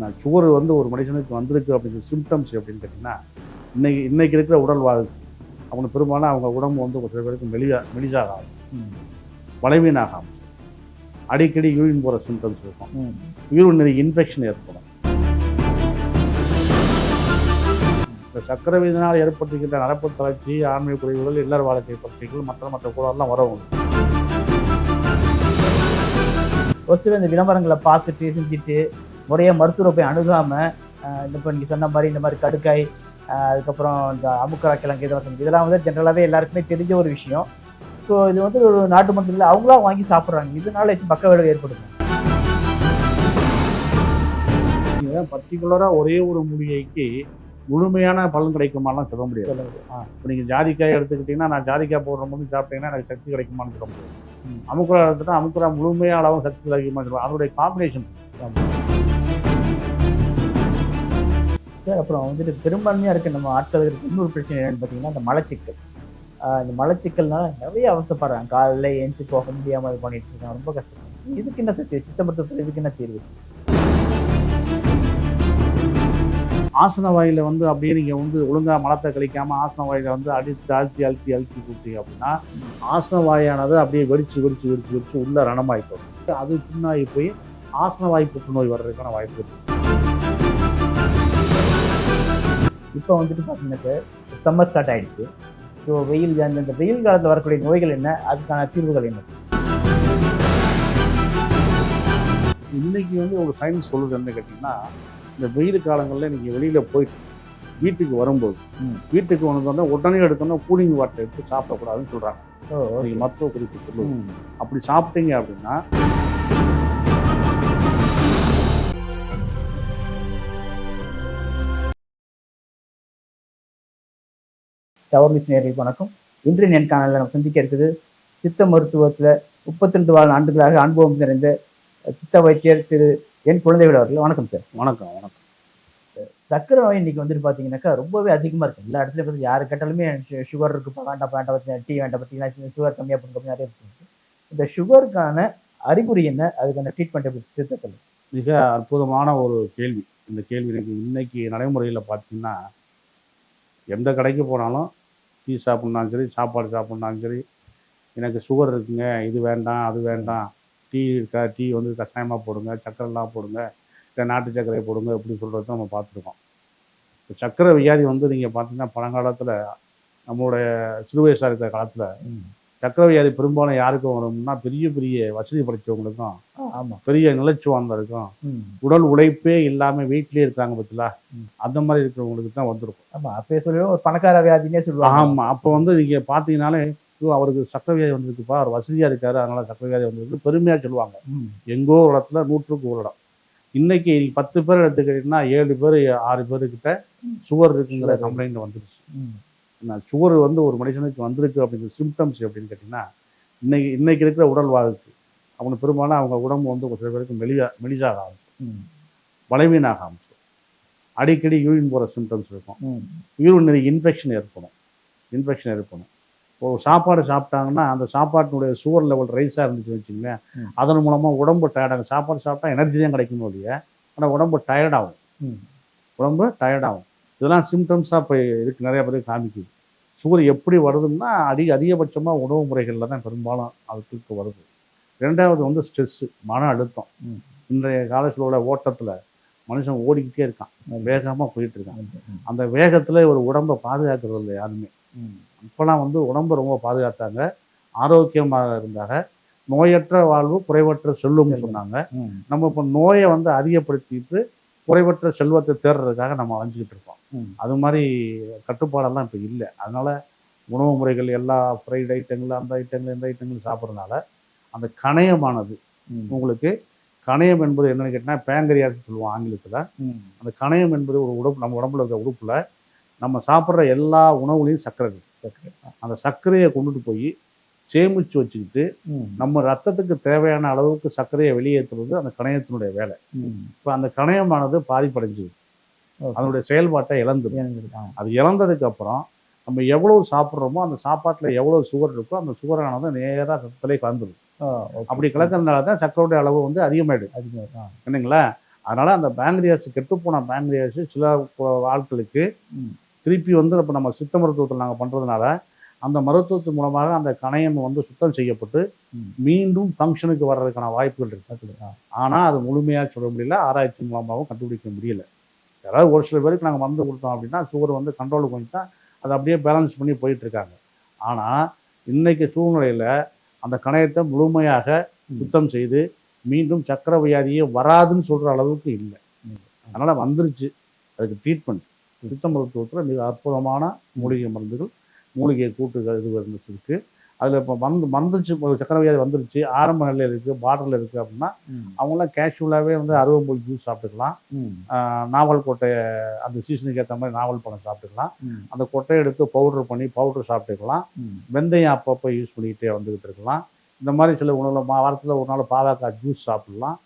நான் சுகர் வந்து ஒரு மனுஷனுக்கு வந்திருக்கு அப்படிங்கிற சிம்டம்ஸ் எப்படின்னு கேட்டிங்கன்னா இன்னைக்கு இன்னைக்கு இருக்கிற உடல் வாழ் அவங்களுக்கு பெரும்பாலும் அவங்க உடம்பு வந்து ஒரு சில பேருக்கு மெலியா மெலிசாக ஆகும். பலவீனாக ஆகும். அடிக்கடி யூரின் போகிற சிம்டம்ஸ் இருக்கும். யூரினரி இன்ஃபெக்ஷன் ஏற்படும். இந்த சக்கரை விதினால் ஏற்பட்டிருக்கின்ற நடப்பு தளர்ச்சி ஆண்மை குறைவுகள் இல்லற வாழ்க்கை பிரச்சனைகள் மற்ற மற்ற கூடலாம் வரவும் ஒரு சில இந்த விளம்பரங்களை பார்த்துட்டு செஞ்சுட்டு முறையாக மருத்துவரை போய் அணுகாமல் இந்த இப்போ நீங்கள் சொன்ன மாதிரி இந்த மாதிரி கடுக்காய் அதுக்கப்புறம் இந்த அமுக்கரா கிழங்கு இதெல்லாம். இதெல்லாம் வந்து ஜென்ரலாகவே எல்லாருக்குமே தெரிஞ்ச ஒரு விஷயம். ஸோ இது வந்து ஒரு நாட்டு மக்கள் அவங்களா வாங்கி சாப்பிட்றாங்க. இதனால ஏதாச்சும் பக்க விளைவு ஏற்படுது பர்டிகுலராக ஒரே ஒரு மூலிகைக்கு முழுமையான பலன் கிடைக்குமாலாம் சொல்ல முடியாது. இப்போ நீங்கள் ஜாதிக்காய் எடுத்துக்கிட்டிங்கன்னா நான் ஜாதிக்காய் போடுற போது சாப்பிட்டீங்கன்னா எனக்கு சக்தி கிடைக்குமான்னு சொல்ல முடியாது. ம். அமுக்குரா எடுத்துட்டா அமுக்குரா முழுமையான அளவு சக்தி கிடைக்குமான்னு சொல்லுவாங்க அதனுடைய காம்பினேஷன் சார் அப்புறம் வந்துட்டு பெரும்பான்மையாக இருக்க நம்ம ஆட்களுக்கு இன்னொரு பிரச்சனை என்னென்னு பார்த்தீங்கன்னா இந்த மலச்சிக்கல். ஆஹ் இந்த மலச்சிக்கல்னால நிறைய அவஸ்தைப்படுறாங்க. காலையில் ஏஞ்சி போக முடியாமல் இது பண்ணிட்டு இருக்காங்க. ரொம்ப கஷ்டம். இதுக்கு என்ன சக்தி சித்த மருத்துவத்தில் இதுக்கு என்ன தீர்வு? ஆசன வாயில வந்து அப்படியே நீங்கள் வந்து ஒழுங்கா மலத்தை கழிக்காம ஆசன வாயில வந்து அடித்து அழுத்தி அழுத்தி அழுத்தி கொடுத்தீங்க அப்படின்னா ஆசன வாயானது அப்படியே வெடிச்சு வெடிச்சு வெடிச்சு வெடிச்சு உள்ள ரணமாயிட்டு அது பின்னாகி போய் ஆசன வாய் புற்றுநோய் வர்றதுக்கான வாய்ப்பு இருக்குது இப்போ வந்துட்டு பார்த்தீங்கன்னா சார் சம்மர் ஸ்டார்ட் ஆயிடுச்சு. ஸோ வெயில் அந்த இந்த வெயில் காலத்தில் வரக்கூடிய நோய்கள் என்ன? அதுக்கான தீர்வுகள் என்ன? இன்னைக்கு வந்து ஒரு சயின்ஸ் சொல்லுது என்ன கேட்டிங்கன்னா இந்த வெயில் காலங்களில் நீங்கள் வெளியில் போயிட்டு வீட்டுக்கு வரும்போது. வீட்டுக்கு வந்தோடனே உடனே எடுத்தோன்னே கூலிங் வாட்டர் எடுத்து சாப்பிடக்கூடாதுன்னு சொல்கிறாங்க மருத்துவ குறிப்பு சொல்லுவது ம். அப்படி சாப்பிட்டீங்க அப்படின்னா டவர்மிஸ் நேர்களுக்கு வணக்கம். இன்று நேர்காணலில் நம்ம சந்திக்க இருக்குது சித்த மருத்துவத்தில் முப்பத்தி ரெண்டு வாழ் ஆண்டுகளாக அனுபவம் நிறைந்த சித்த வைத்தியர் திரு என் குழந்தைகள் அவர்கள். வணக்கம் சார். வணக்கம் வணக்கம். சர்க்கரை நோய் இன்னைக்கு வந்துட்டு பார்த்தீங்கன்னாக்கா ரொம்பவே அதிகமாக இருக்குது எல்லா இடத்துலையும் பார்த்து யாரு கேட்டாலுமே சுகர் இருக்குப்பா வேண்டாம் வேண்டாம் பத்தி டீ வேண்டாம் பார்த்தீங்கன்னா சுகர் கம்மியாக பண்ணுங்க கம்மியாக இருக்கு இந்த சுகருக்கான அறிகுறி என்ன? அதுக்கான ட்ரீட்மெண்ட் எப்படி சித்தத்தில் மிக அற்புதமான ஒரு கேள்வி. இந்த கேள்வி எனக்கு இன்னைக்கு நடைமுறையில் பார்த்தீங்கன்னா எந்த கடைக்கு போனாலும் டீ சாப்பிட்னாலும் சரி சாப்பாடு சாப்பிட்னாலும் சரி எனக்கு சுகர் இருக்குங்க இது வேண்டாம் அது வேண்டாம். டீ இருக்கா டீ வந்து கஷாயமாக போடுங்க சக்கரைலாம் போடுங்க இல்லை நாட்டு சர்க்கரையை போடுங்க இப்படி சொல்கிறத நம்ம பார்த்துருக்கோம். இப்போ சர்க்கரை வியாதி வந்து நீங்கள் பார்த்தீங்கன்னா பழங்காலத்தில் நம்மளுடைய சிறு வயசாக இருக்கிற காலத்தில் சர்க்கரை வியாதி பெரும்பாலும் யாருக்கும் வரும்னா பெரிய பெரிய வசதி படைத்தவங்களுக்கும் ஆமாம் பெரிய நிலச்சுவாந்தருக்கும் ம். உடல் உழைப்பே இல்லாம வீட்டிலே இருக்காங்க பத்திலா. அந்த மாதிரி இருக்கிறவங்களுக்கு தான் வந்திருக்கும். ஆமாம் அப்பயே சொல்லுவோம் ஒரு பணக்கார வியாதினே சொல்லுவாங்க. ஆமா அப்போ வந்து நீங்க பாத்தீங்கன்னாலே ஐயோ, அவருக்கு சக்கரை வியாதி வந்திருக்குப்பா அவர் வசதியா இருக்காரு அதனால சக்கரை வியாதி வந்திருக்கு பெருமையா சொல்லுவாங்க. எங்கோ ஒரு இடத்துல நூற்றுக்கு ஒரு இடம். இன்னைக்கு பத்து பேர் எடுத்துக்கிட்டீங்கன்னா ஏழு பேர் ஆறு பேருக்கிட்ட சுகர் இருக்குங்கிற. கம்ப்ளைண்ட் வந்துருச்சு. ம் சுகர் வந்து ஒரு மனுஷனுக்கு வந்திருக்கு அப்படிங்கிற சிம்டம்ஸ் எப்படின்னு கேட்டிங்கன்னா இன்னைக்கு இன்னைக்கு இருக்கிற உடல் வாழ்க்கை அவங்களுக்கு பெரும்பாலும் அவங்க உடம்பு வந்து ஒரு சில பேருக்கு மெலியா மெலிசாக ஆகும் ம். பலவீனாக ஆரம்பிச்சு அடிக்கடி யூரின் போகிற சிம்டம்ஸ் இருக்கும். ம். யூரினரி இன்ஃபெக்ஷன் ஏற்படும். இன்ஃபெக்ஷன் ஏற்படும். ஒரு சாப்பாடு சாப்பிட்டாங்கன்னா அந்த சாப்பாட்டினுடைய சுகர் லெவல் ரைஸாக இருந்துச்சு வச்சுங்களேன். அதன் மூலமாக உடம்பு டயர்டாகும் சாப்பாடு சாப்பிட்டா எனர்ஜி தான் கிடைக்கும் இல்லையா? ஆனால் உடம்பு டயர்டாகும் உடம்பு டயர்டாகும் இதெல்லாம் சிம்டம்ஸாக இப்போ இருக்கு. நிறைய பேருக்கு காமிக்குது. சுகர் எப்படி வருதுன்னா அதிக அதிகபட்சமாக உணவு முறைகளில் தான் பெரும்பாலும் அதுக்கு வருது. ரெண்டாவது வந்து ஸ்ட்ரெஸ்ஸு மன அழுத்தம். இன்றைய காலத்தில் உள்ள ஓட்டத்தில் மனுஷன் ஓடிக்கிட்டே இருக்கான். வேகமாக போயிட்டு இருக்கான். ம். அந்த வேகத்தில் ஒரு உடம்பை பாதுகாக்கிறது இல்லை யாருமே. இப்போலாம் வந்து உடம்பை ரொம்ப பாதுகாத்தாங்க. ஆரோக்கியமாக இருந்தாங்க. நோயற்ற வாழ்வு குறைவற்ற செல்வம்னு சொன்னாங்க. நம்ம இப்போ நோயை வந்து அதிகப்படுத்திட்டு குறைவற்ற செல்வத்தை தேடுறதுக்காக நம்ம அலைஞ்சிக்கிட்டு இருக்கோம். அது மாதிரி கட்டுப்பாடெல்லாம் இப்போ இல்லை. அதனால உணவு முறைகள் எல்லா ஃப்ரைட் ஐட்டங்கள் அந்த ஐட்டங்கள் இந்த ஐட்டங்கள் சாப்பிட்றதுனால அந்த கணையமானது உங்களுக்கு கணையம் என்பது என்னன்னு கேட்டால் பேங்கரியாஸ் சொல்லுவோம் ஆங்கிலத்தில். அந்த கணையம் என்பது ஒரு உடம்பு நம்ம உடம்புல இருக்கிற உறுப்புல நம்ம சாப்பிட்ற எல்லா உணவுலையும் சர்க்கரை இருக்கு. சரி அந்த சர்க்கரையை கொண்டுட்டு போய் சேமிச்சு வச்சுக்கிட்டு நம்ம ரத்தத்துக்கு தேவையான அளவுக்கு சர்க்கரையை வெளியேற்றுறது அந்த கணையத்தினுடைய வேலை. இப்போ அந்த கணையமானது பாதிப்படைஞ்சுது ஓகே. அதனுடைய செயல்பாட்டை ஆ அது இழந்ததுக்கு அப்புறம் நம்ம எவ்வளவு சாப்பிட்றோமோ அந்த சாப்பாட்டில் எவ்வளவு சுகர் இருக்கோ அந்த சுகரானது நேராக ரத்தத்திலே கலந்துடும் அப்படி கலக்கிறதுனால தான் சர்க்கரையுடைய அளவு வந்து அதிகமாயிடுது அதிகம் ஆ. என்னங்களா அதனால் அந்த பேங்க்ரியாஸ் கெட்டுப்போன பேங்க்ரியாஸ் சில ஆட்களுக்கு. திருப்பி வந்து இப்போ நம்ம சித்த மருத்துவத்தில் நாங்கள் பண்ணுறதுனால அந்த மருத்துவத்தின் மூலமாக அந்த கணையம் வந்து சுத்தம் செய்யப்பட்டு. மீண்டும் ஃபங்க்ஷனுக்கு வர்றதுக்கான வாய்ப்புகள் இருக்கு. ஆ. ஆனால் அது முழுமையாக சொல்ல முடியல ஆராய்ச்சி மூலமாகவும் கண்டுபிடிக்க முடியல. யாராவது ஒரு சில பேருக்கு நாங்கள் மருந்து கொடுத்தோம் அப்படின்னா சுகர் வந்து கண்ட்ரோலுக்கு வந்துட்டா அதை அப்படியே பேலன்ஸ் பண்ணி போயிட்டு இருக்காங்க ஆனால் இன்னைக்கு சூழ்நிலையில் அந்த கணையத்தை முழுமையாக. சுத்தம் செய்து மீண்டும் சக்கரை வியாதியே வராதுன்னு சொல்கிற அளவுக்கு இல்லை. அதனால் வந்துருச்சு. அதுக்கு ட்ரீட்மெண்ட் சித்த மருத்துவத்தில் மிக அற்புதமான மூலிகை மருந்துகள் மூலிகை கூட்டுகள் இது இருந்துச்சு அதில் இப்போ மருந்து மருந்துச்சு இப்போ சக்கரை வியாதி வந்துருச்சு ஆரம்ப நிலையில் இருக்குது பார்டரில் இருக்குது அப்படின்னா. அவங்களாம் கேஷுவலாகவே வந்து அருவம்புல் ஜூஸ் சாப்பிட்டுக்கலாம். நாவல் கொட்டையை அந்த சீசனுக்கு ஏற்ற மாதிரி நாவல் பழம் சாப்பிட்டுக்கலாம். அந்த கொட்டையை எடுத்து பவுடர் பண்ணி பவுடர் சாப்பிட்டுக்கலாம். வெந்தயம் அப்பப்போ யூஸ் பண்ணிக்கிட்டே வந்துக்கிட்டு இருக்கலாம். இந்த மாதிரி சில உணவுல மா வாரத்தில் ஒரு நாள் பாவக்காய் ஜூஸ் சாப்பிடலாம்.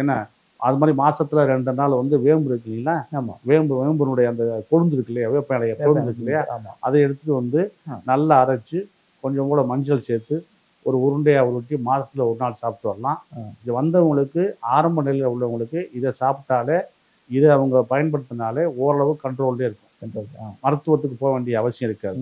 என்ன? அது மாதிரி மாசத்துல ரெண்டு நாள் வந்து வேம்பு இருக்கு இல்லைங்களா? ஆமா. வேம்பு வேம்புனுடைய அந்த கொழுந்து இருக்கு இல்லையா? வேப்ப இலைய கொழுந்து இருக்கு இல்லையா? அதை எடுத்துட்டு வந்து. நல்லா அரைச்சு கொஞ்சம் கூட மஞ்சள் சேர்த்து ஒரு உருண்டையா உருட்டி மாசத்துல ஒரு நாள் சாப்பிட்டு வரலாம். இது வந்தவங்களுக்கு ஆரம்ப நிலையில் உள்ளவங்களுக்கு இதை சாப்பிட்டாலே இதை அவங்க பயன்படுத்தினாலே ஓரளவு கண்ட்ரோல்லே இருக்கும். மருத்துவத்துக்கு போக வேண்டிய அவசியம் இருக்காது.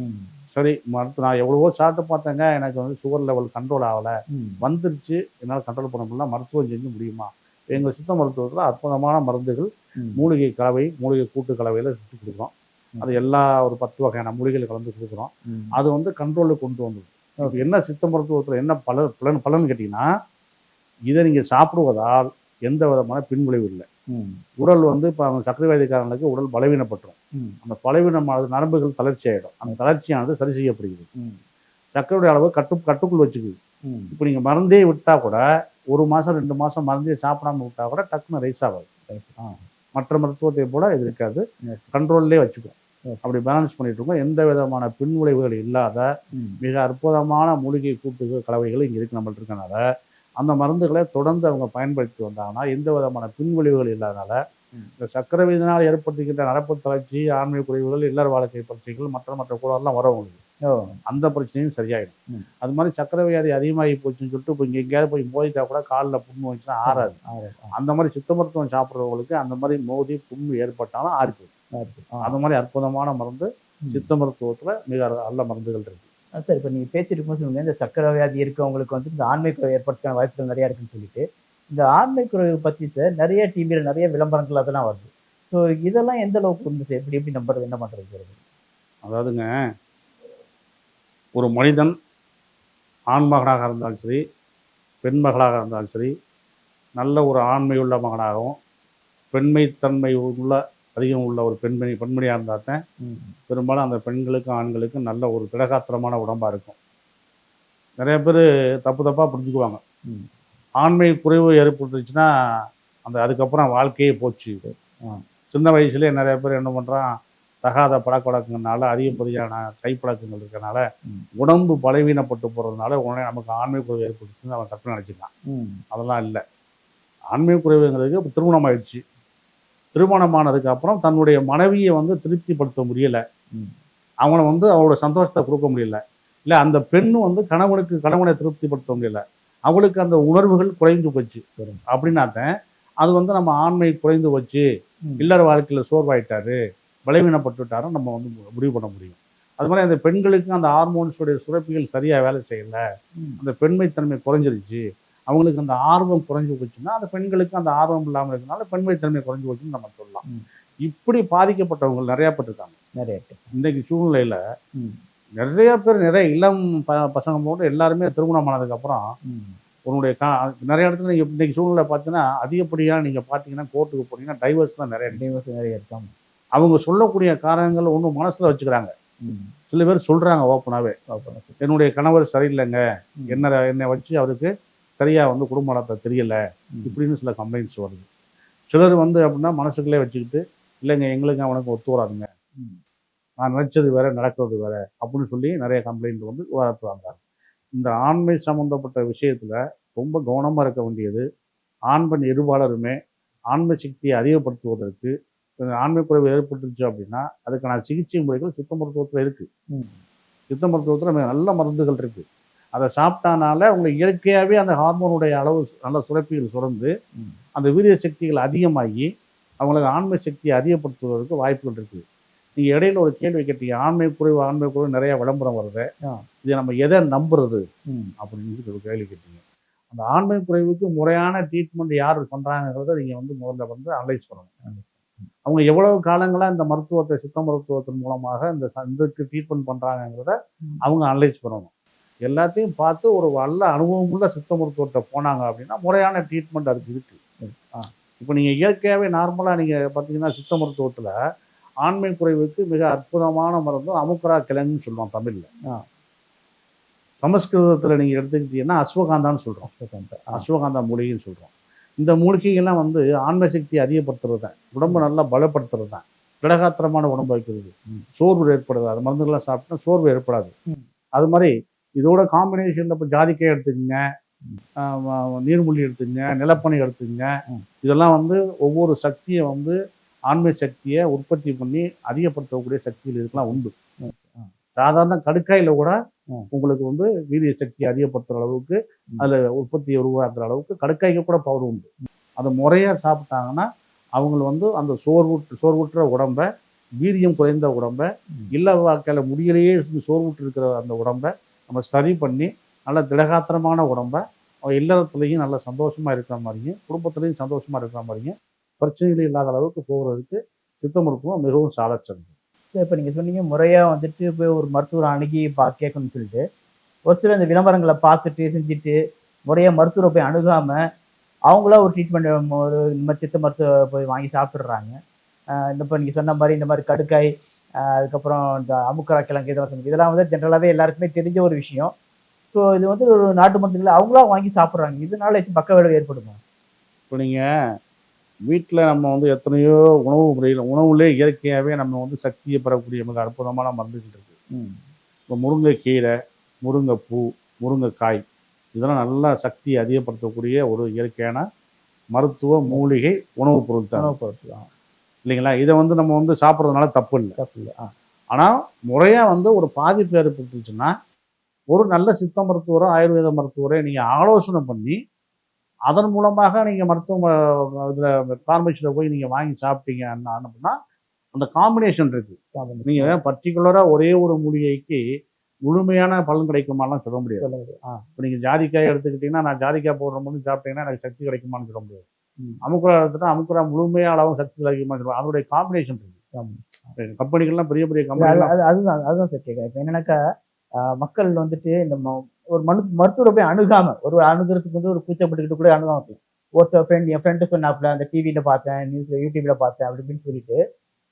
சரி மருத்துவ நான் எவ்வளவோ சாப்பிட்டு பார்த்தேங்க எனக்கு வந்து சுகர் லெவல் கண்ட்ரோல் ஆகலை. வந்துருச்சு என்னால் கண்ட்ரோல் பண்ண முடியல மருத்துவம் செஞ்சு முடியுமா எங்கள் சித்த மருத்துவத்தில் அற்புதமான மருந்துகள். மூலிகை கலவை மூலிகை கூட்டு கலவையில் சுற்றி கொடுக்குறோம். அது எல்லா ஒரு பத்து வகையான மூலிகைகள் கலந்து கொடுக்குறோம். அது வந்து கண்ட்ரோலுக்கு கொண்டு வந்தது என்ன சித்த மருத்துவத்தில் என்ன பல பலன் பலன் கேட்டிங்கன்னா இதை நீங்கள் சாப்பிடுவதால் எந்த விதமான பின்விளைவு இல்லை. உடல் வந்து இப்போ அவங்க சக்கரை வியாதிக்காரங்களுக்கு உடல் பலவீனப்பட்டுரும். அந்த பலவீனமானது நரம்புகள் தளர்ச்சி ஆகிடும் அந்த தளர்ச்சியானது சரி செய்யப்படுகிறது. சர்க்கரையுடைய அளவு கட்டு கட்டுக்குள் வச்சுக்குது. இப்போ நீங்கள் மருந்தே விட்டால் கூட ஒரு மாதம் ரெண்டு மாதம் மருந்தே சாப்பிடாம விட்டா கூட டக்குன்னு ரைஸ் ஆகாது. மற்ற மருத்துவத்தை போல இது இருக்காது. கண்ட்ரோல்லே வச்சுக்கும். அப்படி பேலன்ஸ் பண்ணிட்டு இருக்கோம் எந்த விதமான பின்விளைவுகள் இல்லாத. மிக அற்புதமான மூலிகை கூட்டுகள் கலவைகள் இங்கே இருக்கு நம்மள்ட்ட இருக்கனால அந்த மருந்துகளை தொடர்ந்து அவங்க பயன்படுத்தி வந்தாங்கன்னா எந்த விதமான பின்விளைவுகள் இல்லாதனால. இந்த சக்கரை விதினால் ஏற்படுத்துகின்ற நடப்பு தளர்ச்சி ஆண்மை குறைவுகள் இல்லற வாழ்க்கை பிரச்சனைகள் மற்ற மற்ற கூடலாம் வரவங்களுக்கு. அந்த பிரச்சனையும் சரியாயிடும். அது மாதிரி சக்கரை வியாதி அதிகமாகி போச்சுன்னு சொல்லிட்டு இப்போ இங்கே எங்கேயாவது போய் மோதிட்டா கூட காலில் புண்ணு வந்துச்சுன்னா ஆறாது. அந்த மாதிரி சித்த மருத்துவம் சாப்பிட்றவங்களுக்கு அந்த மாதிரி மோதி புண்ணு ஏற்பட்டாலும் ஆறி. ஆ. அந்த மாதிரி அற்புதமான மருந்து. சித்த மருத்துவத்தில் மிக நல்ல மருந்துகள் இருக்கு. சரி இப்போ நீங்கள் பேசிட்டு இருக்கும்போது இந்த சக்கரை வியாதி இருக்கவங்களுக்கு வந்து இந்த ஆண்மை குறைவு ஏற்படுத்த வாய்ப்புகள் நிறையா இருக்குன்னு சொல்லிட்டு இந்த ஆண்மை குறைவு பற்றி சார் நிறைய டிவியில் நிறைய விளம்பரங்கள் அதெல்லாம் வருது. ஸோ இதெல்லாம் எந்த அளவுக்கு உண்டு சார் எப்படி எப்படி நம்புறது என்ன பண்ணுறது அதாவதுங்க ஒரு மனிதன் ஆண் மகனாக இருந்தாலும் சரி பெண் மகளாக இருந்தாலும் சரி நல்ல ஒரு ஆண்மையுள்ள மகனாகவும் பெண்மைத்தன்மை உள்ள அதிகம் உள்ள ஒரு பெண்மணி பெண்மணியாக இருந்தால் தான் பெரும்பாலும் அந்த பெண்களுக்கும் ஆண்களுக்கும் நல்ல ஒரு திடகாத்திரமான உடம்பாக இருக்கும். நிறைய பேர் தப்பு தப்பாக புரிஞ்சுக்குவாங்க. ஆண்மை குறைவு ஏற்பட்டுச்சுன்னா அந்த அதுக்கப்புறம் வாழ்க்கையே போச்சு. சின்ன வயசுலேயே நிறைய பேர் என்ன பண்ணுறான் தகாத பழக்க வழக்கங்கள்னால அதிகப்படியான கைப்பழக்கங்கள் இருக்கனால ம். உடம்பு பலவீனப்பட்டு போகிறதுனால உடனே நமக்கு ஆண்மை குறைவு ஏற்பட்டுச்சுன்னு அவன் தப்பு நினச்சிக்கலாம் அதெல்லாம் இல்லை. ஆண்மை குறைவுங்கிறதுக்கு இப்போ திருமணம் ஆயிடுச்சு திருமணமானதுக்கு அப்புறம் தன்னுடைய மனைவியை வந்து திருப்திப்படுத்த முடியல. அவனை வந்து அவளோட சந்தோஷத்தை கொடுக்க முடியல. இல்லை அந்த பெண்ணு வந்து கணவனுக்கு கணவனை திருப்திப்படுத்த முடியல. அவளுக்கு அந்த உணர்வுகள் குறைந்து போச்சு. அப்படின்னாத்தன் அது வந்து நம்ம ஆண்மை குறைந்து போச்சு. இல்லற வாழ்க்கையில் சோர்வாயிட்டாரு. பலவீனப்பட்டுட்டாரும் நம்ம வந்து முடிவு பண்ண முடியும். அது மாதிரி அந்த பெண்களுக்கு அந்த ஹார்மோன்ஸுடைய சுரப்பிகள் சரியாக வேலை செய்யல. அந்த பெண்மைத்தன்மை குறைஞ்சிருச்சு. அவங்களுக்கு அந்த ஆர்வம் குறைஞ்சு போச்சுன்னா அந்த பெண்களுக்கு அந்த ஆர்வம் இல்லாமல் இருக்கனால பெண்மைத்தன்மை குறைஞ்சு போச்சுன்னு நம்ம சொல்லலாம். இப்படி பாதிக்கப்பட்டவங்க நிறைய பேர் இருக்காங்க நிறைய இருக்கு. இன்றைக்கு சூழ்நிலையில. நிறைய பேர் நிறைய இளம் ப பசங்க போட்டு எல்லாருமே திருமணம் ஆனதுக்கப்புறம். உன்னுடைய கா நிறைய இடத்துல நீங்கள் இன்றைக்கி சூழ்நிலை பார்த்தீங்கன்னா அதிகப்படியாக நீங்கள் பார்த்தீங்கன்னா கோர்ட்டுக்கு போனீங்கன்னா டைவர்ஸ் தான் நிறைய divorce நிறைய இருக்காம அவங்க சொல்லக்கூடிய காரணங்கள் ஒன்றும் மனசில் வச்சுக்கிறாங்க. சில பேர் சொல்கிறாங்க ஓப்பனாகவே. என்னுடைய கணவர் சரியில்லைங்க. என்ன என்னை வச்சு அவருக்கு சரியாக வந்து குடும்ப நடத்த தெரியல. இப்படின்னு சில கம்ப்ளைண்ட்ஸ் வருது சிலர் வந்து அப்படின்னா மனசுக்குள்ளே வச்சுக்கிட்டு இல்லைங்க எங்களுக்கு அவனுக்கு ஒத்து வராதுங்க. நான் நினச்சது வேற நடக்கிறது வேற அப்படின்னு சொல்லி நிறைய கம்ப்ளைண்ட் வந்து வந்தாங்க இந்த ஆண்மை சம்மந்தப்பட்ட விஷயத்தில் ரொம்ப கவனமாக இருக்க வேண்டியது ஆண் பெண் இருபாலருமே ஆண்மை சக்தியை அதிகப்படுத்துவதற்கு ஆண்மை குறைவு ஏற்பட்டுருச்சு அப்படின்னா அதுக்கான சிகிச்சை முறைகள் சித்த மருத்துவத்தில் இருக்குது. சித்த மருத்துவத்தில் நல்ல மருந்துகள் இருக்குது அதை சாப்பிட்டானால உங்களுக்கு இயற்கையாகவே அந்த ஹார்மோனுடைய அளவு நல்ல சுரப்பிகள் சுரந்து. அந்த வீரிய சக்திகள் அதிகமாகி அவங்களுக்கு ஆண்மை சக்தியை அதிகப்படுத்துவதற்கு வாய்ப்புகள் இருக்குது நீங்கள் இடையில ஒரு கேள்வி கேட்டீங்க ஆண்மை குறைவு ஆண்மை குறைவு நிறைய விளம்பரம் வருது. இதை நம்ம எதை நம்புறது. அப்படின்னு சொல்லி ஒரு கேள்வி கேட்டீங்க அந்த ஆண்மை குறைவுக்கு முறையான ட்ரீட்மெண்ட் யார் பண்ணுறாங்கிறத நீங்கள் வந்து முதல்ல வந்து அனலைஸ் பண்ணணும் அவங்க எவ்வளவு காலங்களாக இந்த மருத்துவத்தை சித்த மருத்துவத்தின் மூலமாக இந்த இதுக்கு ட்ரீட்மெண்ட் பண்ணுறாங்கிறத. அவங்க அனலைஸ் பண்ணணும் எல்லாத்தையும் பார்த்து ஒரு நல்ல அனுபவமுள்ள சித்த மருத்துவத்தை போனாங்க அப்படின்னா முறையான ட்ரீட்மெண்ட் அதுக்கு இருக்கு ஆ. இப்போ நீங்கள் இயற்கையாகவே நார்மலாக நீங்கள் பார்த்தீங்கன்னா சித்த மருத்துவத்தில் ஆண்மை குறைவுக்கு மிக அற்புதமான மருந்து அமுக்கரா கிழங்குன்னு சொல்லுவோம் தமிழில். சமஸ்கிருதத்தில் நீங்கள் எடுத்துக்கிட்டீங்கன்னா அஸ்வகாந்தான்னு சொல்கிறோம் ஆ. அஸ்வகாந்தா மூலிகைன்னு சொல்கிறோம் இந்த மூலிகைகள்லாம் வந்து ஆண்மை சக்தியை அதிகப்படுத்துறது தான் உடம்பு நல்லா பலப்படுத்துறது தான் திடகாத்திரமான உடம்பு வைக்கிறது. சோர்வு ஏற்படுது அது மருந்துகள்லாம் சாப்பிட்டா சோர்வு ஏற்படாது. அது மாதிரி இதோட காம்பினேஷனில் இப்போ ஜாதிக்காய் எடுத்துக்கங்க எடுத்துக்கங்க நிலப்பனை எடுத்துக்கங்க ம். இதெல்லாம் வந்து ஒவ்வொரு சக்தியை வந்து ஆண்மை சக்தியை உற்பத்தி பண்ணி அதிகப்படுத்தக்கூடிய சக்திகள் இதுக்கெல்லாம் உண்டு. சாதாரண கடுக்காயில் கூட. உங்களுக்கு வந்து வீரிய சக்தியை அதிகப்படுத்துகிற அளவுக்கு. அதில் உற்பத்தியை உருவாக்குற அளவுக்கு கடுக்காய்க்கு கூட பவர் உண்டு அதை முறையாக சாப்பிட்டாங்கன்னா அவங்க வந்து அந்த சோர்வுற்று சோர்வுற்ற உடம்பை வீரியம் குறைந்த உடம்பை. இல்ல வாக்கையில் முடியலையே சோர்வுற்று இருக்கிற அந்த உடம்பை நம்ம சரி பண்ணி நல்ல திடகாத்திரமான உடம்பை இல்லறத்துலேயும் நல்ல சந்தோஷமாக இருக்கிற மாதிரியும் குடும்பத்துலேயும் சந்தோஷமாக இருக்கிற மாதிரியும் பிரச்சனைகள் இல்லாத அளவுக்கு போகிறதுக்கு சித்த மருத்துவம் மிகவும் சாலச்சிறந்தது. சரி இப்போ நீங்கள் சொன்னீங்க முறையாக வந்துட்டு போய் ஒரு மருத்துவரை அணுகி பா கேட்கணும்னு சொல்லிட்டு ஒரு சில இந்த விளம்பரங்களை பார்த்துட்டு செஞ்சுட்டு முறையாக மருத்துவரை போய் அணுகாமல் அவங்களா ஒரு ட்ரீட்மெண்ட் ஒரு இந்த மாதிரி சித்த மருத்துவ போய் வாங்கி சாப்பிட்றாங்க இந்த இப்போ நீங்கள் சொன்ன மாதிரி இந்த மாதிரி கடுக்காய் அதுக்கப்புறம் இந்த அமுக்கரா கிழங்கு இதெல்லாம் சொன்னீங்க. இதெல்லாம் வந்து ஜென்ரலாகவே எல்லாருக்குமே தெரிஞ்ச ஒரு விஷயம். ஸோ இது வந்து ஒரு நாட்டு மருந்துகளை அவங்களா வாங்கி சாப்பிட்றாங்க. இதனால ஏதாச்சும் பக்க விளைவு ஏற்படுமா? இப்போ நீங்கள் வீட்டில் நம்ம வந்து எத்தனையோ உணவு முறையில் உணவுலே இயற்கையாகவே நம்ம வந்து சக்தியை பெறக்கூடிய மிக அற்புதமான மருந்துகள் இருக்குது ம். இப்போ முருங்கைக்கீரை முருங்கைப்பூ முருங்கைக்காய் இதெல்லாம் நல்லா சக்தியை அதிகப்படுத்தக்கூடிய ஒரு இயற்கையான மருத்துவ மூலிகை உணவுப் பொருள் தான் உணவுப் பொருட்கள் ஆ, இல்லைங்களா? இதை வந்து நம்ம வந்து சாப்பிட்றதுனால தப்பு இல்லை. தப்பு இல்லை. ஆனால் முறையாக வந்து ஒரு பாதிப்பு ஏற்பட்டுச்சுன்னா ஒரு நல்ல சித்த மருத்துவரோ ஆயுர்வேத மருத்துவரை நீங்கள் ஆலோசனை பண்ணி அதன் மூலமாக நீங்கள் மருத்துவ இதில் ஃபார்மசியில் போய் நீங்கள் வாங்கி சாப்பிட்டீங்க அப்படின்னா அந்த காம்பினேஷன் இருக்குது. நீங்கள் பர்டிகுலராக ஒரே ஒரு மூலிகைக்கு முழுமையான பலன் கிடைக்குமாலாம் சொல்ல முடியாது. இப்போ நீங்கள் ஜாதிக்காய் எடுத்துக்கிட்டிங்கன்னா நான் ஜாதிக்காய் போடுற மட்டும் சாப்பிட்டீங்கன்னா எனக்கு சக்தி கிடைக்குமான்னு சொல்ல முடியாது. அமுக்குரா எடுத்துட்டா அமுக்குரா முழுமையாக அளவு சக்தி கிடைக்குமான்னு சொல்லுவாங்க அதனுடைய காம்பினேஷன் இருக்குது ஆமா. கம்பெனிகள்லாம் பெரிய பெரிய அது- அதுதான் அதுதான் சார் கேட்குறேன் இப்போ என்னன்னாக்கா மக்கள் வந்துட்டு இந்த ஒரு மனு மருத்துவரை போய் அணுகாம ஒரு அணுகிறதுக்கு வந்து ஒரு கூச்சப்பட்டுக்கிட்டு கூட அணுகாம. ஒரு சில ஃப்ரெண்ட் என் ஃப்ரெண்டு சொன்னாப்புல அந்த டிவியில பார்த்தேன் நியூஸ்ல யூடியூப்ல பார்த்தேன் அப்படி இப்படின்னு சொல்லிட்டு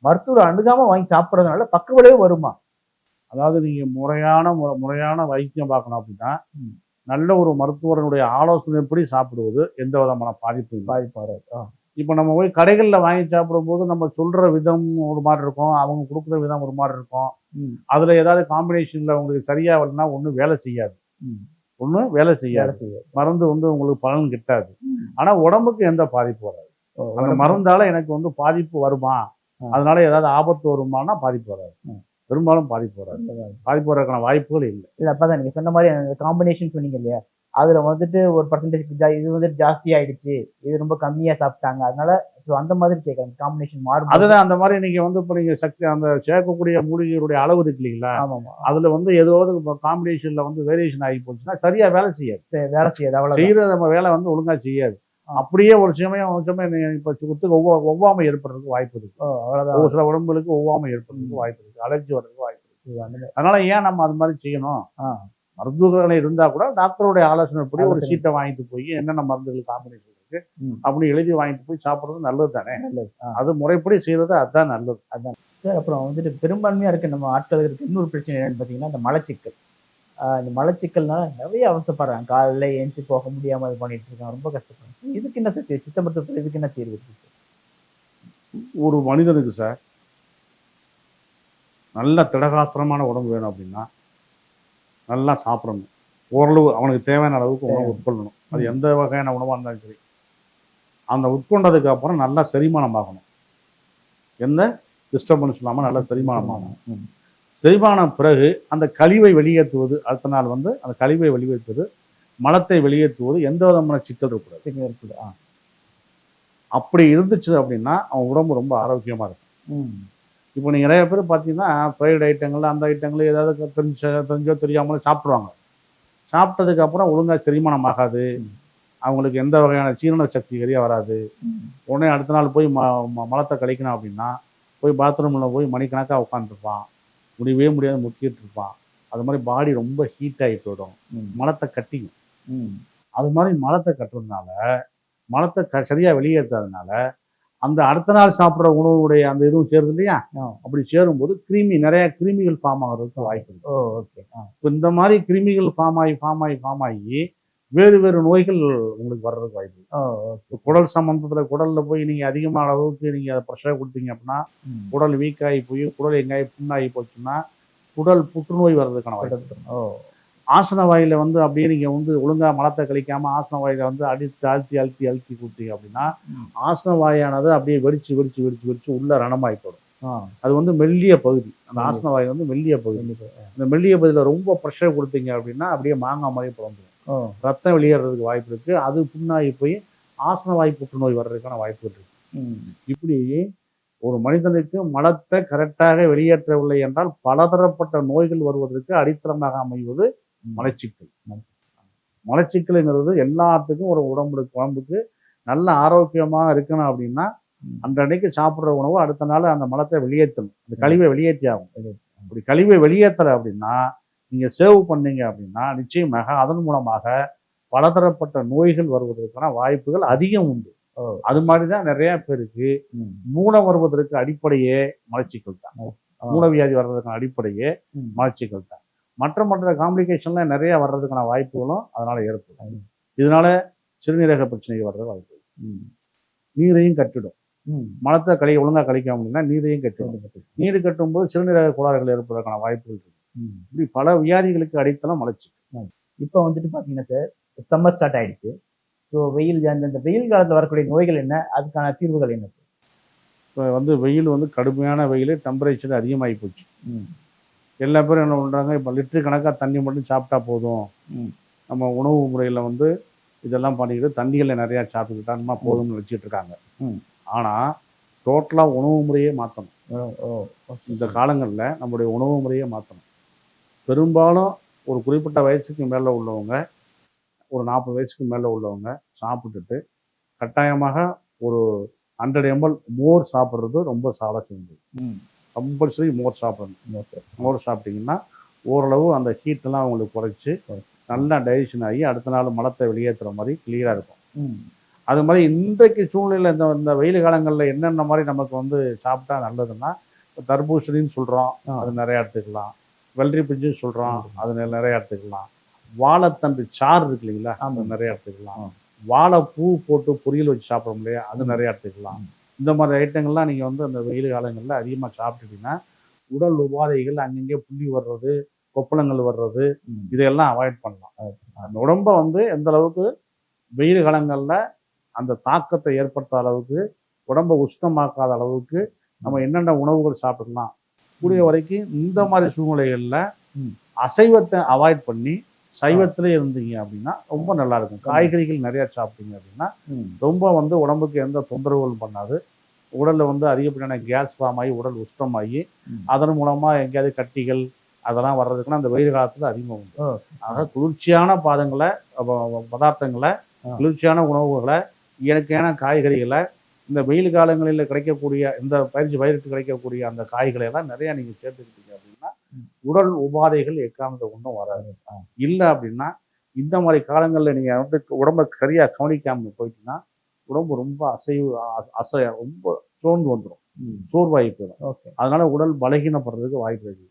மருத்துவரை அணுகாம வாங்கி சாப்பிட்றதுனால பக்க விளைவு வருமா அதாவது நீங்க முறையான முறை முறையான வைத்தியம் பார்க்கணும் அப்படின்னா. நல்ல ஒரு மருத்துவரனுடைய ஆலோசனைப்படி சாப்பிடுவது எந்த விதமான பாதிப்பும் இல்லை. பாதிப்பு வராது. ஆ, இப்போ நம்ம போய் கடைகளில் வாங்கி சாப்பிடும்போது நம்ம சொல்ற விதம் ஒரு மாதிரி இருக்கும் அவங்க கொடுக்குற விதம் ஒரு மாதிரி இருக்கும். அதுல ஏதாவது காம்பினேஷன்ல உங்களுக்கு சரியா வரலன்னா ஒன்றும் வேலை செய்யாது. ஒன்றும் வேலை செய்யாது. மருந்து வந்து உங்களுக்கு பலன் கிட்டாது. ம். ஆனா உடம்புக்கு எந்த பாதிப்பு வராது. அந்த மருந்தால எனக்கு வந்து பாதிப்பு வருமா. அதனால ஏதாவது ஆபத்து வருமானா பாதிப்பு வராது. பெரும்பாலும் பாதிப்பு வராது பாதிப்பு வர்றதுக்கான வாய்ப்புகள் இல்லை. இல்ல அப்பதான் நீங்க சொன்ன மாதிரி அந்த காம்பினேஷன் சொன்னீங்க இல்லையா? அதுல வந்துட்டு ஒரு பர்சன்டேஜ் இது வந்து ஜாஸ்தி ஆயிடுச்சு. இது ரொம்ப கம்மியா சாப்பிட்டாங்க. அதனால ஸோ அந்த மாதிரி கேட்கறேன் காம்பினேஷன் மாறும் அதுதான் அந்த மாதிரி நீங்க வந்து இப்போ நீங்க சக்தி அந்த சேர்க்கக்கூடிய மூலிகையுடைய அளவு இருக்கு இல்லைங்களா? ஆமா ஆமா அதுல வந்து ஏதாவது காம்பினேஷன்ல வந்து வேரியேஷன் ஆகி போச்சுன்னா சரியா வேலை செய்யாது. வேலை செய்யாது அவ்வளவு செய்யற நம்ம வேலை வந்து ஒழுங்கா செய்யாது. அப்படியே ஒரு சமயம் ஒரு சமயம் இப்ப ஒத்துக்கு ஒவ்வா ஒவ்வாமை ஏற்படுறதுக்கு வாய்ப்பு இருக்கு. ஒரு சில உடம்புகளுக்கு ஒவ்வாமை ஏற்படுறதுக்கு வாய்ப்பு இருக்கு. அலர்ஜி வர்றதுக்கு வாய்ப்பு இருக்கு. அதனால ஏன் நம்ம அது மாதிரி செய்யணும்? ஆ. மருத்துவர்களை இருந்தா கூட டாக்டருடைய ஆலோசனைப்படி ஒரு. சீட்டை வாங்கிட்டு போய் என்னென்ன மருந்துகள் காம்பினேஷன் இருக்கு ம். அப்படி எழுதி வாங்கிட்டு போய் சாப்பிடுறது நல்லது தானே. அது முறைப்படி செய்யறது அதுதான் நல்லது. சார் அப்புறம் வந்துட்டு பெரும்பான்மையா இருக்க நம்ம ஆட்கள் இருக்கு. இன்னொரு பிரச்சனை என்னன்னு பாத்தீங்கன்னா இந்த மலச்சிக்கல். இந்த மலச்சிக்கல்னால நிறைய அவசப்படுறாங்க காலையில ஏஞ்சி போக முடியாம இது பண்ணிட்டு இருக்காங்க. ரொம்ப கஷ்டப்படுறாங்க. இதுக்கு என்ன சார்? சித்த மருத்துவத்தில் இதுக்கு என்ன தீர்வு இருக்கு சார்? ஒரு மனிதனுக்கு சார் நல்ல திடகாத்திரமான உடம்பு வேணும் அப்படின்னா நல்லா சாப்பிடணும். ஓரளவு அவனுக்கு தேவையான அளவுக்கு உணவு உட்கொள்ளணும். அது எந்த வகையான உணவாக இருந்தாலும் சரி. அந்த உட்கொண்டதுக்கு அப்புறம் நல்லா செரிமானம் ஆகணும். எந்த? டிஸ்டர்பன்ஸ் இல்லாமல் நல்லா செரிமானம் ஆகணும். ம். செரிமானம் பிறகு அந்த கழிவை வெளியேற்றுவது அடுத்த நாள் வந்து அந்த கழிவை வெளியேற்றுவது மலத்தை வெளியேற்றுவது எந்த விதமான சிக்கல் இருக்கக்கூடாது. சிக்கல் இருக்குது ஆ. அப்படி இருந்துச்சு அப்படின்னா அவன் உடம்பு ரொம்ப ஆரோக்கியமாக இருக்கும். இப்போ நீங்கள் நிறைய பேர் பார்த்தீங்கன்னா ஃப்ரைடு ஐட்டங்கள் அந்த ஐட்டங்கள் ஏதாவது தெரிஞ்ச தெரிஞ்சோ தெரியாமலோ சாப்பிட்ருவாங்க சாப்பிட்டதுக்கு அப்புறம் ஒழுங்காக செரிமானம் ஆகாது. அவங்களுக்கு எந்த வகையான சீரண சக்தி சரியாக வராது. உடனே அடுத்த நாள் போய் ம- மலத்தை கழிக்கணும் அப்படின்னா போய் பாத்ரூமில் போய் மணிக்கணக்காக உட்காந்துருப்பான் முடியவே முடியாது முக்கிட்டு இருப்பான். அது மாதிரி பாடி ரொம்ப ஹீட் ஆகி போயிடும் மலத்தை கட்டிக்கும். ம். அது மாதிரி மலத்தை கட்டுறதுனால மலத்தை க சரியாக வெளியேற்றாதனால அந்த அடுத்த நாள் சாப்பிட்ற உணவுடைய அந்த இதுவும் சேருது இல்லையா. அப்படி சேரும்போது கிருமி நிறைய கிருமிகள் ஃபார்ம் ஆகிறதுக்கு வாய்ப்பு இருக்கு. Oh okay. இப்போ இந்த மாதிரி கிருமிகள் ஃபார்ம் ஆகி ஃபார்ம் ஆகி ஃபார்ம் ஆகி வேறு வேறு நோய்கள் உங்களுக்கு வர்றதுக்கு வாய்ப்பு குடல் சம்மந்தத்தில் குடலில் போய் நீங்கள் அதிகமான அளவுக்கு நீங்கள் அதை ப்ரெஷர் கொடுத்தீங்க அப்படின்னா குடல் வீக் ஆகி போய் குடல் எங்கேயாகி புண்ணாகி போச்சுன்னா குடல் புற்றுநோய் வர்றதுக்கான வாய்ப்பு. ஓ. ஆசன வாயில வந்து அப்படியே நீங்கள் வந்து ஒழுங்காக மலத்தை கழிக்காம ஆசன வாயில வந்து அடித்து அழுத்தி அழுத்தி அழுத்தி கொடுத்தீங்க அப்படின்னா. ஆசன வாயானது அப்படியே வெடிச்சு வெடிச்சு வெடிச்சு வெடிச்சு உள்ள ரணமாய் போடும் அது வந்து மெல்லிய பகுதி. அந்த. ஆசன வாய் வந்து மெல்லிய பகுதி. இந்த மெல்லிய பகுதியில் ரொம்ப ப்ரெஷர் கொடுத்தீங்க அப்படின்னா அப்படியே மாங்காய் மாதிரி பிறந்துடும் ஓ ரத்தம் வெளியேறதுக்கு வாய்ப்பு இருக்கு. அது புண்ணாகி போய் ஆசன வாய் புற்றுநோய் வர்றதுக்கான வாய்ப்புகள் இருக்கு. இப்படி ஒரு மனிதனுக்கு மலத்தை கரெக்டாக வெளியேற்றவில்லை என்றால் பலதரப்பட்ட நோய்கள் வருவதற்கு அடித்தளமாக அமைவது மலச்சிக்கல். மலச்சிக்கலுங்கிறது எல்லாத்துக்கும் ஒரு உடம்புக்கு உடம்புக்கு நல்ல ஆரோக்கியமாக இருக்கணும் அப்படின்னா ம். அன்றன்னைக்கு சாப்பிட்ற உணவு அடுத்த நாள் அந்த மலத்தை வெளியேற்றணும். அந்த கழிவை வெளியேற்றி ஆகும். அப்படி கழிவை வெளியேற்றலை அப்படின்னா நீங்கள் சேவ் பண்ணீங்க அப்படின்னா நிச்சயமாக அதன் மூலமாக பலதரப்பட்ட நோய்கள் வருவதற்கான வாய்ப்புகள் அதிகம் உண்டு. அது மாதிரி தான் நிறைய பேருக்கு ம். மூலம் வருவதற்கு அடிப்படையே மலச்சிக்கல் தான். ஆ. மூலவியாதி வர்றதுக்கான அடிப்படையே ம். மலச்சிக்கல் தான். மற்ற மற்ற காம்ப்ளிகேஷன்லாம் நிறைய வர்றதுக்கான வாய்ப்புகளும் அதனால ஏற்படும். இதனால சிறுநீரக பிரச்சனைகள் வர்றது வாய்ப்பு நீரையும் கட்டிடும். ம். மலத்தை கழி ஒழுங்கா கழிக்க முடியும்னா நீரையும் கட்டிடும். நீர் கட்டும்போது சிறுநீரக கோளாறுகள் ஏற்படுவதற்கான வாய்ப்புகள் இருக்கு. இப்படி பல வியாதிகளுக்கு அடித்தளம் மலச்சிக்கல் இப்போ வந்துட்டு பார்த்தீங்கன்னா சார் சம்மர் ஸ்டார்ட் ஆயிடுச்சு. ஸோ வெயில் அந்த வெயில் காலத்தில் வரக்கூடிய நோய்கள் என்ன? அதுக்கான தீர்வுகள் என்ன? இப்போ வந்து வெயில் வந்து கடுமையான வெயில் டெம்பரேச்சர் அதிகமாகி போச்சு. ம். எல்லா பேரும் என்ன பண்ணுறாங்க இப்போ லிட்டரு கணக்காக தண்ணி மட்டும் சாப்பிட்டா போதும். நம்ம உணவு முறையில் வந்து இதெல்லாம் பண்ணிக்கிட்டு தண்ணிகளை நிறையா சாப்பிட்டுக்கிட்டா போதும்னு வச்சுட்டு இருக்காங்க. ம். ஆனால் டோட்டலாக உணவு முறையே மாற்றணும் இந்த காலங்களில் நம்முடைய உணவு முறையே மாற்றணும் பெரும்பாலும் ஒரு குறிப்பிட்ட வயசுக்கு மேலே உள்ளவங்க ஒரு நாற்பது வயசுக்கு மேலே உள்ளவங்க சாப்பிட்டுட்டு கட்டாயமாக ஒரு ஹண்ட்ரட் எம்எல் மோர் சாப்பிட்றது ரொம்ப சால சிறந்தது கம்பல்சரி மோர் சாப்பிடணும். மோர் சாப்பிட்டீங்கன்னா ஓரளவு அந்த ஹீட்டெல்லாம் அவங்களுக்கு குறைச்சி நல்லா டைஜஷன் ஆகி அடுத்த நாள் மலத்தை வெளியேற்றுற மாதிரி கிளியராக இருக்கும். அது மாதிரி இன்றைக்கு சூழ்நிலை இந்த இந்த வெயில் காலங்களில் என்னென்ன மாதிரி நமக்கு வந்து சாப்பிட்டா நல்லதுன்னா தர்பூசணின்னு சொல்கிறோம். அது நிறையா எடுத்துக்கலாம். வெள்ளரி பிஞ்சுன்னு சொல்கிறோம் அது நிறையா எடுத்துக்கலாம். வாழைத்தண்டு சாறு இருக்கு இல்லைங்களா? அது. நிறையா எடுத்துக்கலாம். ஆ. வாழைப்பூ போட்டு பொரியல் வச்சு சாப்பிட்றோம் இல்லையா அது. நிறையா எடுத்துக்கலாம். இந்த மாதிரி ஐட்டங்கள்லாம் நீங்கள் வந்து அந்த வெயில் காலங்களில் அதிகமாக சாப்பிட்டுட்டீங்கன்னா உடல் உபாதைகள் அங்கங்கே புள்ளி வர்றது கொப்பளங்கள் வர்றது இதையெல்லாம் அவாய்ட் பண்ணலாம். அந்த உடம்பை வந்து எந்த அளவுக்கு வெயில் காலங்களில் அந்த தாக்கத்தை ஏற்படுத்தாத அளவுக்கு உடம்பை உஷ்ணமாக்காத அளவுக்கு நம்ம என்னென்ன உணவுகள் சாப்பிடலாம் கூடிய வரைக்கும் இந்த மாதிரி சூழ்நிலைகளில். அசைவத்தை அவாய்ட் பண்ணி சைவத்திலே இருந்தீங்க அப்படின்னா ரொம்ப நல்லா இருக்கும் காய்கறிகள் நிறைய சாப்பிட்டீங்க அப்படின்னா ரொம்ப வந்து உடம்புக்கு எந்த தொந்தரவுகளும் பண்ணாது உடலில் வந்து அதிகப்படியான கேஸ் ஃபார்ம் ஆகி உடல் உஷ்ணமாகி ம். அதன் மூலமாக எங்கேயாவது கட்டிகள் அதெல்லாம் வர்றதுக்குன்னா அந்த வெயில் காலத்தில் அதிகமாக உண்டு. ஆக குளிர்ச்சியான பாதங்களை பதார்த்தங்களை. குளிர்ச்சியான உணவுகளை இயற்கையான காய்கறிகளை இந்த வெயில் காலங்களில் கிடைக்கக்கூடிய இந்த பயிற்சி பயிரிட்டு கிடைக்கக்கூடிய அந்த காய்களை எல்லாம் நிறைய நீங்கள் சேர்த்துக்கிட்டீங்க அப்படின்னா. உடல் உபாதைகள் எக்காந்த ஒன்றும் வராது. இல்லை அப்படின்னா இந்த மாதிரி காலங்களில் நீங்கள் வந்து உடம்பை சரியாக கவனிக்காமல் போயிட்டீங்கன்னா உடம்பு ரொம்ப அசைவு அசை ரொம்ப சோர்ந்து வந்துடும் சோர்வாகி போயிடும். ஓகே. அதனால உடல் பலகீனப்படுறதுக்கு வாய்ப்பு இருக்கு.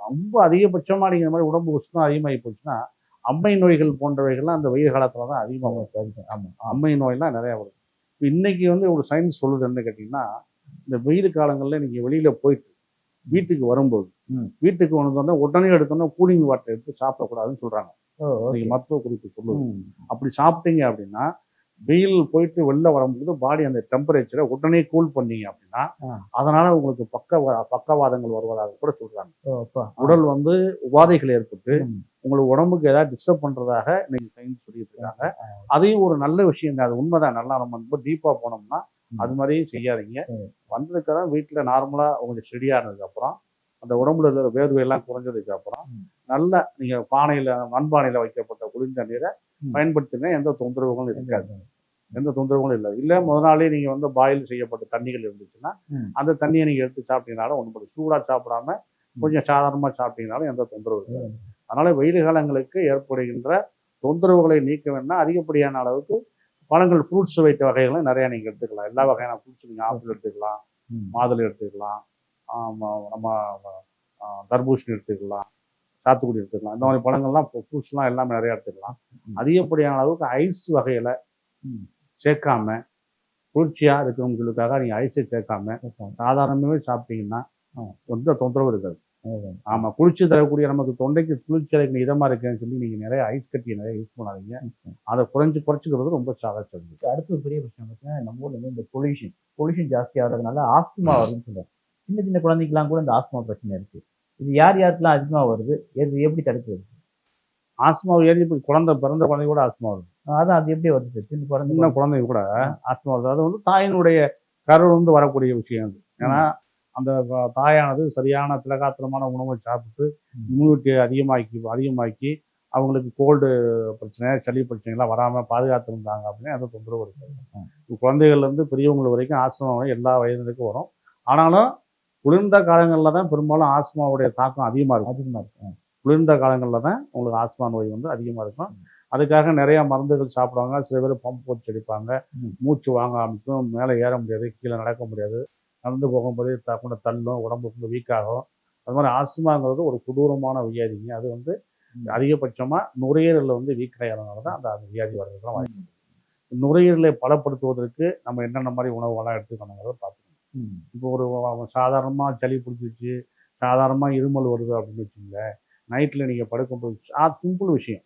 ரொம்ப அதிகபட்சமாக நீங்கள் இந்த மாதிரி உடம்பு உஷ்ணம் அதிகமாகி போச்சுன்னா அம்மை நோய்கள் போன்றவைகள்லாம் அந்த வெயில் காலத்தில் தான் அதிகமாக ஆமாம் அம்மை நோயெல்லாம் நிறையா வரும் இப்போ இன்னைக்கு வந்து ஒரு சயின்ஸ் சொல்லுது என்ன கேட்டிங்கன்னா இந்த வெயில் காலங்களில் நீங்கள் வெளியில் போயிட்டு வீட்டுக்கு வரும்போது. வீட்டுக்கு வந்தோடனே உடனே எடுத்தோன்னே கூலிங் வாட்டர் எடுத்து சாப்பிடக்கூடாதுன்னு சொல்கிறாங்க மருத்துவ குறிப்பு சொல்லுது. ம். அப்படி சாப்பிட்டீங்க அப்படின்னா வெயில் போயிட்டு வெளில வரும்போது பாடி அந்த டெம்பரேச்சரை உடனே கூல் பண்ணீங்க அப்படின்னா. அதனால உங்களுக்கு பக்க பக்கவாதங்கள் வருவதாக கூட சொல்றாங்க. உடல் வந்து உபாதைகள் ஏற்பட்டு. உங்களுக்கு உடம்புக்கு ஏதாவது டிஸ்டர்ப் பண்றதாக இன்னைக்கு சயின்ஸ் சொல்லிட்டு இருக்காங்க அதையும் ஒரு நல்ல விஷயம் தான் அது உண்மைதான் நல்லா நம்ம ரொம்ப டீப்பா போனோம்னா. அது மாதிரியும் செய்யாதீங்க ம். வந்ததுக்கப்புறம் வீட்டில் நார்மலா உங்களுக்கு ஸ்டெடி ஆனதுக்கு அப்புறம் அந்த உடம்புல இருக்கிற வேர்வையெல்லாம் குறைஞ்சதுக்கு அப்புறம். நல்ல நீங்க பானையில மண்பானையில வைக்கப்பட்ட குளிர்ந்த நீரை ம். பயன்படுத்துங்க எந்த தொந்தரவுகளும் இருக்காது எந்த தொந்தரவுகளும் இல்லை இல்லை முத நாளே நீங்க வந்து பாயில் செய்யப்பட்ட தண்ணிகள் இருந்துச்சுன்னா. அந்த தண்ணியை நீங்க எடுத்து சாப்பிட்டீங்கனாலும் ஒன்றும் சூடா சாப்பிடாம கொஞ்சம் சாதாரணமா சாப்பிட்டீங்கனாலும் எந்த தொந்தரவு இருக்காது அதனால வெயில் காலங்களுக்கு ஏற்படுகின்ற தொந்தரவுகளை நீக்க வேணும்னா அதிகப்படியான அளவுக்கு பழங்கள் ஃப்ரூட்ஸ் வைத்த வகைகளும் நிறைய நீங்க எடுத்துக்கலாம் எல்லா வகையான ஃப்ரூட்ஸ் நீங்க ஆப்பிள் எடுத்துக்கலாம். மாதுளை எடுத்துக்கலாம் நம்ம ஆ, தர்பூசணி எடுத்துக்கலாம் சாத்துக்குடி எடுத்துக்கலாம். இந்த மாதிரி பழங்கள்லாம் ஃப்ரூட்ஸ்லாம் எல்லாமே நிறைய எடுத்துக்கலாம். அதிகப்படியான அளவுக்கு ஐஸ் வகையில. சேர்க்காம குளிர்ச்சியா இருக்கிறவங்களுக்காக நீங்க ஐஸை சேர்க்காம சாதாரணமாகவே சாப்பிட்டீங்கன்னா. எந்த தொந்தரவும் இருக்காது. அதுதான். ஆமா குளிர்ச்சி தரக்கூடிய நமக்கு தொண்டைக்கு குளிர்ச்சி அடைக்கிற இதமா இருக்குன்னு சொல்லி நீங்க நிறைய ஐஸ் கட்டியை நிறைய யூஸ் பண்ணாதீங்க. அதை குறைஞ்சு குறைச்சிக்கிறது ரொம்ப சாதா சொல்லுது அடுத்து ஒரு பெரிய பிரச்சனை பார்த்தீங்கன்னா நம்ம ஊர்ல இந்த பொல்யூஷன் பொல்யூஷன் ஜாஸ்தி ஆகிறதுனால ஆஸ்துமா வருதுன்னு சொல்லுவாங்க சின்ன சின்ன குழந்தைக்கெல்லாம் கூட இந்த ஆஸ்துமா பிரச்சனை இருக்கு. இது யார் யாருக்கெல்லாம் அதிகமா வருது? எது எப்படி தடுக்கிறது? ஆஸ்மா ஏறி இப்போ குழந்தை பிறந்த குழந்தை கூட ஆஸ்மா வருது. அதான் அது எப்படி வருது? சின்ன குழந்தை சின்ன குழந்தை. கூட ஆஸ்மா வருது. அது வந்து தாயினுடைய கருவில் வந்து வரக்கூடிய விஷயம் அது. ஏன்னா அந்த தாயானது சரியான திலகாத்திரமான உணவை சாப்பிட்டு ம். இம்யூனிட்டியை அதிகமாக்கி அதிகமாக்கி அவங்களுக்கு கோல்டு பிரச்சனை சளி பிரச்சனைலாம் வராமல் பாதுகாத்துருந்தாங்க அப்படின்னா எந்த தொந்தரவு இருக்காது. குழந்தைகள்லேருந்து பெரியவங்க வரைக்கும் ஆஸ்மா எல்லா வயதினருக்கும் வரும். ஆனாலும் குளிர்ந்த காலங்களில் தான் பெரும்பாலும் ஆஸ்மாவுடைய தாக்கம் அதிகமாக இருக்கும். அதிகமா இருக்கு குளிர்ந்த காலங்களில் தான் உங்களுக்கு ஆஸ்மா நோய் வந்து அதிகமாக இருக்கும். அதுக்காக நிறைய மருந்துகள் சாப்பிடுவாங்க. சில பேர் பம்ப் வச்சு அடிப்பாங்க. மூச்சு வாங்க ஆரம்பிக்கும் மேலே ஏற முடியாது கீழே நடக்க முடியாது. நடந்து போகும்போது தக்குன தள்ளும் உடம்பு ரொம்ப வீக் ஆகும். அது மாதிரி ஆஸ்மாங்கிறது ஒரு கொடூரமான வியாதிங்க. அது வந்து. அதிகபட்சமாக நுரையீரலில் வந்து வீக் ஆகிறதுனால தான் அந்த அந்த வியாதி வர்றதுக்குலாம் வாய்ப்பு. நுரையீரலை பலப்படுத்துவதற்கு நம்ம என்னென்ன மாதிரி உணவுகள்லாம் எடுத்துக்கணுங்கிறத ம். இப்போ ஒரு சாதாரணமாக சளி பிடிச்சிச்சு சாதாரணமாக இருமல் வருது அப்படின்னு வச்சுங்களேன் நைட்டில் நீங்கள் படுக்கும்போது அது சிம்பிள் விஷயம்.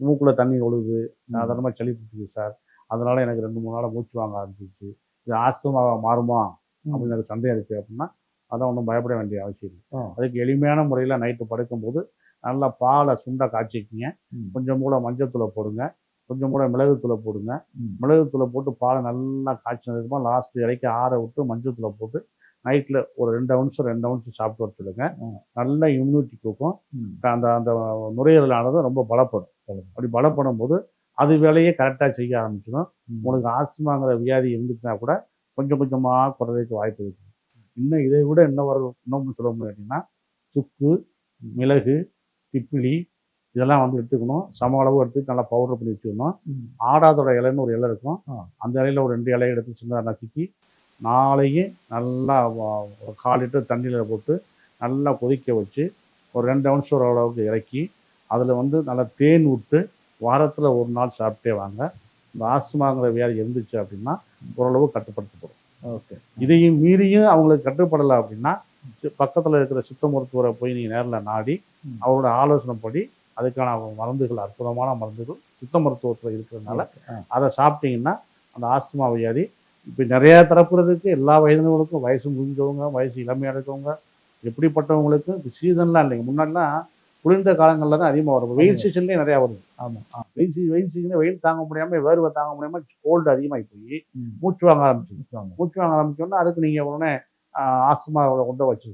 மூக்கில் தண்ணி ஒழுகுது சாதாரணமாக சளி பிடிச்சிது சார் அதனால எனக்கு ரெண்டு மூணு நாளாக மூச்சு வாங்க ஆரம்பிச்சிச்சு இது ஆஸ்துமாவா மாறுமா அப்படின்னு எனக்கு சந்தேகம் இருக்குது அப்படின்னா அதான் ஒன்றும் பயப்பட வேண்டிய அவசியம் இல்லை. ஆ. அதுக்கு எளிமையான முறையில் நைட்டு படுக்கும்போது நல்லா பாலை சுண்டை காய்ச்சிக்கிங்க. கொஞ்சம் கூட மஞ்சத்தூளை போடுங்க. கொஞ்சம் கூட மிளகுத்தூளை போடுங்க. மிளகுத்தூளை போட்டு பாலை நல்லா காய்ச்சினதுக்கப்புறம் லாஸ்ட் இறக்கி ஆற விட்டு மஞ்சத்தூளை போட்டு நைட்டில் ஒரு ரெண்டு அவுன்ஸ் ரெண்டு அவுன்ஸ் சாப்பிட்டு வர சொல்லுங்க. நல்ல இம்யூனிட்டி கொடுக்கும். அந்த அந்த நுரையீரலானது ரொம்ப பலப்படும். அப்படி பலப்படும் போது அது வேலையை கரெக்டாக செய்ய ஆரம்பிச்சிடும். உங்களுக்கு ஆஸ்துமாங்கிற வியாதி இருந்துச்சுன்னா கூட கொஞ்சம் கொஞ்சமாக குறைறதுக்கு வாய்ப்பு இருக்குது இன்னும் இதை விட என்ன வரும் இன்னும் சொல்ல முடியும் அப்படின்னா சுக்கு மிளகு திப்பிலி இதெல்லாம் வந்து எடுத்துக்கணும் சம அளவு எடுத்து நல்லா பவுடர் பண்ணி வச்சுக்கணும். ஆடாதோட இலைன்னு ஒரு இலை இருக்கும். அந்த இலையில ஒரு ரெண்டு இலையை எடுத்து சின்னதாக நசுக்கி நாளையும் நல்லா ஒரு கால் லிட்டர் தண்ணியில் போட்டு நல்லா கொதிக்க வச்சு ஒரு ரெண்டு அவுன்ஸ் ஒரு அளவுக்கு இறக்கி அதில் வந்து நல்லா தேன் விட்டு வாரத்தில் ஒரு நாள் சாப்பிட்டே வாங்க இந்த ஆஸ்துமாங்கிற வியாதி இருந்துச்சு அப்படின்னா ஓரளவு கட்டுப்படுத்தப்படும் ஓகே இதையும் மீறியும் அவங்களுக்கு கட்டுப்படலை அப்படின்னா பக்கத்தில் இருக்கிற சித்த மருத்துவரை போய் நீங்கள் நேரில் நாடி. அவரோட ஆலோசனைப்படி அதுக்கான மருந்துகள் அற்புதமான மருந்துகள் சித்த மருத்துவத்தில் இருக்கிறதுனால. அதை சாப்பிட்டீங்கன்னா அந்த ஆஸ்துமா வியாதி இப்போ நிறைய தரப்புல இருக்கு. எல்லா வயதினர்களுக்கும் வயசு முடிஞ்சவங்க வயசு இளமையாக இருக்கவங்க எப்படிப்பட்டவங்களுக்கு இப்போ சீசன்லாம் இல்லைங்க. முன்னாடிலாம் குளிர்ந்த காலங்களில் தான் அதிகமாக வரும். வெயில் சீசன்லேயே நிறையா வருது. ஆமா. ஆ. வெயில் சீசன் வெயில் சீசனில் வெயில் தாங்க முடியாமல் வேர்வை தாங்க முடியாமல் கோல்டு அதிகமாகி போய். மூச்சு வாங்க ஆரம்பிச்சு. மூச்சு வாங்க. ஆரம்பிச்சோன்னா அதுக்கு நீங்கள் உடனே ஆஸ்துமா கொண்டு வச்சு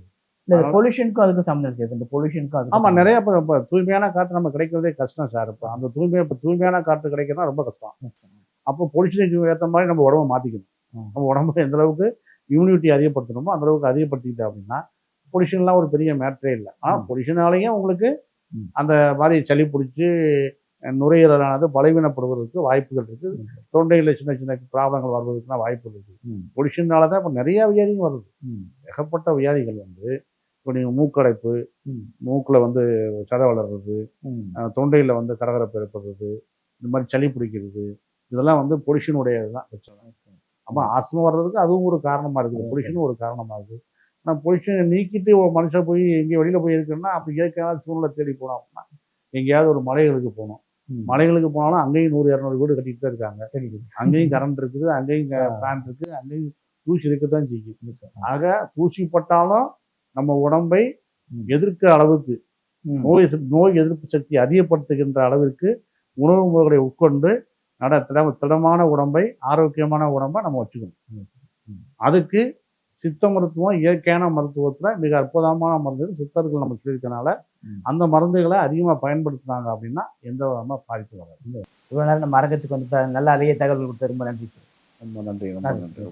இல்ல பொல்யூஷனுக்கும் அதுக்கும் சம்மந்தம் இருக்கு இந்த பொல்யூஷனுக்கும் அதுக்கும் ஆமாம் நிறைய இப்போ இப்போ தூய்மையான காற்று நம்ம கிடைக்கிறதே கஷ்டம் சார் இப்போ அந்த தூய்மை இப்போ தூய்மையான காற்று கிடைக்கிறதுனா ரொம்ப கஷ்டம் அப்போ பொல்யூஷனுக்கு ஏற்ற மாதிரி நம்ம உடம்ப மாற்றிக்கணும். நம்ம உடம்புல எந்த அளவுக்கு இம்யூனிட்டி அதிகப்படுத்தணுமோ அந்த அளவுக்கு அதிகப்படுத்திக்கிட்டோம் அப்படின்னா பொல்யூஷன்லாம் ஒரு பெரிய மேட்டரே இல்லை ஆனால். பொல்யூஷனாலேயும் உங்களுக்கு. அந்த மாதிரி சளி பிடிச்சி நுரையீரலானது பலவீனப்படுவதற்கு வாய்ப்புகள் இருக்குது. தொண்டையில் சின்ன சின்ன ப்ராப்ளங்கள் வருவதற்குலாம் வாய்ப்பு இருக்குது. பொல்யூஷனால தான் இப்போ நிறைய வியாதிகள் வருது. ஏகப்பட்ட வியாதிகள் வந்து இப்போ நீங்கள் மூக்கடைப்பு. மூக்கில் வந்து சதை வளர்றது. தொண்டையில் வந்து கரகரப்பு ஏற்படுறது இந்த மாதிரி சளி பிடிக்கிறது இதெல்லாம் வந்து பொல்யூஷனுடைய தான் பிரச்சனை அப்போ ஆஸ்மா வர்றதுக்கு அதுவும் ஒரு காரணமாக இருக்குது. பொல்யூஷனும் ஒரு காரணமாக இருக்குது. ஆனால் பொல்யூஷனை நீக்கிட்டு ஒரு மனுஷன் போய் எங்கேயும் வெளியில் போய் இருக்குன்னா அப்படி இயற்கையான சூழ்நிலை தேடி போனோம் அப்படின்னா எங்கேயாவது ஒரு மலைகளுக்கு போகணும். மலைகளுக்கு போனாலும் அங்கேயும் நூறு இரநூறு வீடு கட்டிட்டு தான் இருக்காங்க. அங்கேயும் கரண்ட் இருக்குது அங்கேயும் ஃபேன் இருக்குது அங்கேயும் தூசி இருக்க தான் செய்யும் ஆக தூசி பட்டாலும் நம்ம உடம்பை. எதிர்க்க அளவுக்கு. நோய் நோய் எதிர்ப்பு சக்தி அதிகப்படுத்துகின்ற அளவிற்கு உணவு முறைகளை உட்கொண்டு நட திட திடமான உடம்பை ஆரோக்கியமான உடம்பை நம்ம வச்சுக்கணும் அதுக்கு சித்த மருத்துவம் இயற்கையான மருத்துவத்தில் மிக அற்புதமான மருந்துகள் சித்தர்கள் நம்ம சொல்லியிருக்கனால. அந்த மருந்துகளை அதிகமாக பயன்படுத்தினாங்க அப்படின்னா எந்த விதமாக பாதிப்பு வராது இவ்வளவு நேரம் நம்ம அரங்கத்துக்கு வந்து நல்ல அரிய தகவல் கொடுத்த ரொம்ப நன்றி சார் ரொம்ப நன்றி ரொம்ப. நன்றி